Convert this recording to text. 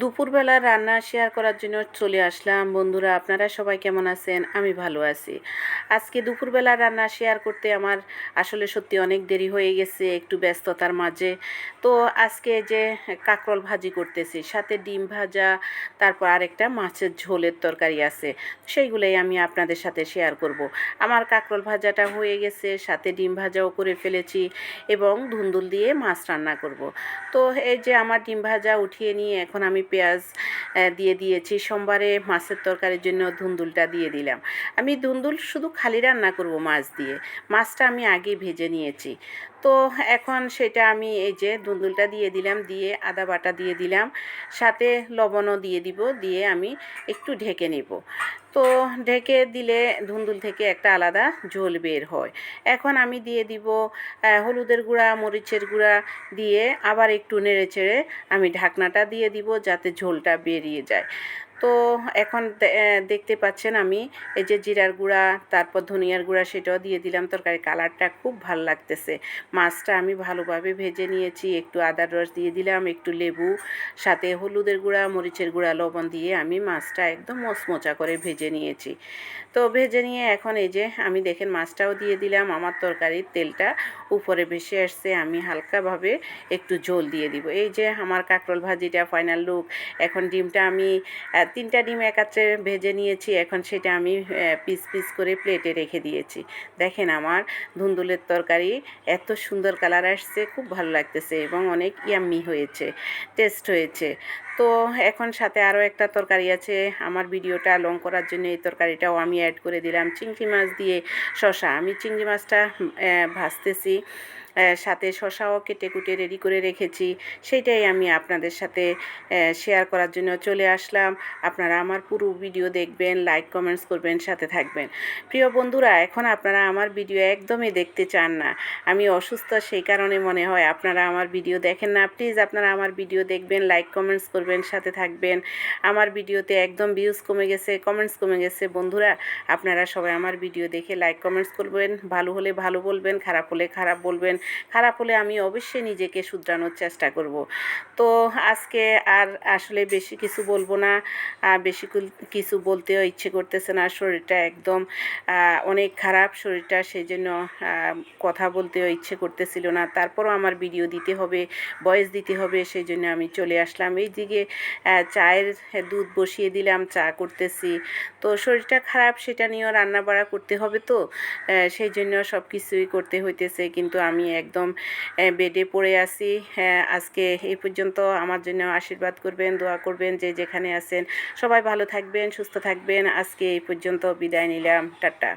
দুপুরবেলা রান্না শেয়ার করার জন্য চলে আসলাম বন্ধুরা, আপনারা সবাই কেমন আছেন আমি ভালো আছি আজকে দুপুরবেলা রান্না শেয়ার করতে আমার আসলে সত্যি অনেক দেরি হয়ে গেছে, একটু ব্যস্ততার মাঝে তো আজকে যে কাঁকরোল ভাজি করতেছি, সাথে ডিম ভাজা, তারপর আরেকটা মাছের ঝোলের তরকারি আছে, সেইগুলোই আমি আপনাদের সাথে শেয়ার করব। আমার কাঁকরোল ভাজাটা হয়ে গেছে, সাথে ডিম ভাজাও করে ফেলেছি এবং ধুন্দুল দিয়ে মাছ রান্না করব। তো এই যে আমার ডিম ভাজা উঠিয়ে নিয়ে এখন আমি পেঁয়াজ দিয়ে দিয়েছি। সোমবারে মাছের তরকারির জন্য ধুন্দুলটা দিয়ে দিলাম। আমি ধুন্দুল শুধু খালি রান্না করব মাছ দিয়ে। মাছটা আমি আগে ভেজে নিয়েছি। তো এখন সেটা আমি এই যে ধুন্দুলটা দিয়ে দিলাম, দিয়ে আদা বাটা দিয়ে দিলাম। সাথে লবণও দিয়ে দিব, দিয়ে আমি একটু ঢেকে নেব। তো ঢেকে দিলে ধুন্দুল থেকে একটা আলাদা ঝোল বের হয়। এখন আমি দিয়ে দিব হলুদের গুঁড়া, মরিচের গুঁড়া দিয়ে আবার একটু নেড়ে চেড়ে আমি ঢাকনাটা দিয়ে দিব যাতে ঝোলটা বেরিয়ে যায়। তো এখন দেখতে পাচ্ছেন আমি, এই যে জিরার গুঁড়া, তারপর ধনিয়ার গুঁড়া সেটাও দিয়ে দিলাম তরকারি। কালারটা খুব ভালো লাগতেছে। মাছটা আমি ভালোভাবে ভেজে নিয়েছি, একটু আদার রস দিয়ে দিলাম, একটু লেবু, সাথে হলুদের গুঁড়া, মরিচের গুঁড়া, লবণ দিয়ে আমি মাছটা একদম মচমচা করে ভেজে নিয়েছি। তো ভেজে নিয়ে এখন এই যে আমি দেখেন মাছটাও দিয়ে দিলাম, আমার তরকারির তেলটা উপরে ভেসে আসছে, আমি হালকাভাবে একটু ঝোল দিয়ে দিব। এই যে আমার কাঁকরোল ভাজিটা ফাইনাল লুক এখন ডিমটা আমি তিনটা ডিম একাত্রে ভেজে নিয়েছি। এখন সেটা আমি পিস পিস করে প্লেটে রেখে দিয়েছি। দেখেন আমার ধুন্দুলের তরকারি এত সুন্দর কালার আসছে, খুব ভালো লাগতেছে এবং অনেক ইয়াম্মি হয়েছে, টেস্ট হয়েছে। তো এখন সাথে আরও একটা তরকারি আছে। আমার ভিডিওটা লং করার জন্য এই তরকারিটাও আমি অ্যাড করে দিলাম। চিংড়ি মাছ দিয়ে শশা আমি চিংড়ি মাছটা ভাজতেছি। সাথে শশাও কেটে কুটে রেডি করে রেখেছি। সেইটাই আমি আপনাদের সাথে শেয়ার করার জন্য চলে আসলাম। আপনারা আমার পুরো ভিডিও দেখবেন লাইক কমেন্টস করবেন, সাথে থাকবেন। প্রিয় বন্ধুরা, এখন আপনারা আমার ভিডিও একদমই দেখতে চান না। আমি অসুস্থ, সেই কারণে মনে হয় আপনারা আমার ভিডিও দেখেন না। প্লিজ আপনারা আমার ভিডিও দেখবেন লাইক কমেন্টস করবেন, সাথে থাকবেন। আমার ভিডিওতে একদম ভিউজ কমে গেছে কমেন্টস কমে গেছে। বন্ধুরা, আপনারা সবাই আমার ভিডিও দেখে লাইক কমেন্টস করবেন। ভালো হলে ভালো বলবেন, খারাপ হলে খারাপ বলবেন। খারাপ হলে আমি অবশ্যই নিজেকে শুধরানোর চেষ্টা করব। তো আজকে আর আসলে বেশি কিছু বলব না বেশি কিছু বলতেও ইচ্ছে করতেছে না। শরীরটা একদম অনেক খারাপ। শরীরটা সেই জন্য কথা বলতেও ইচ্ছে করতেছিল না। তারপরও আমার ভিডিও দিতে হবে ভয়েস দিতে হবে সেই জন্য আমি চলে আসলাম। এই দিকে চায়ের দুধ বসিয়ে দিলাম, চা করতেছি। তো শরীরটা খারাপ, সেটা নিয়েও রান্না বাড়া করতে হবে তো সেই জন্য সব কিছুই করতে হইতেছে। কিন্তু আমি একদম বেডে পড়ে আছি। হ্যাঁ আজকে এই পর্যন্ত আমার জন্য আশীর্বাদ করবেন, দোয়া করবেন, যে যেখানে আছেন। সবাই ভালো থাকবেন, সুস্থ থাকবেন। আজকে এই পর্যন্ত বিদায় নিলাম। টাটা।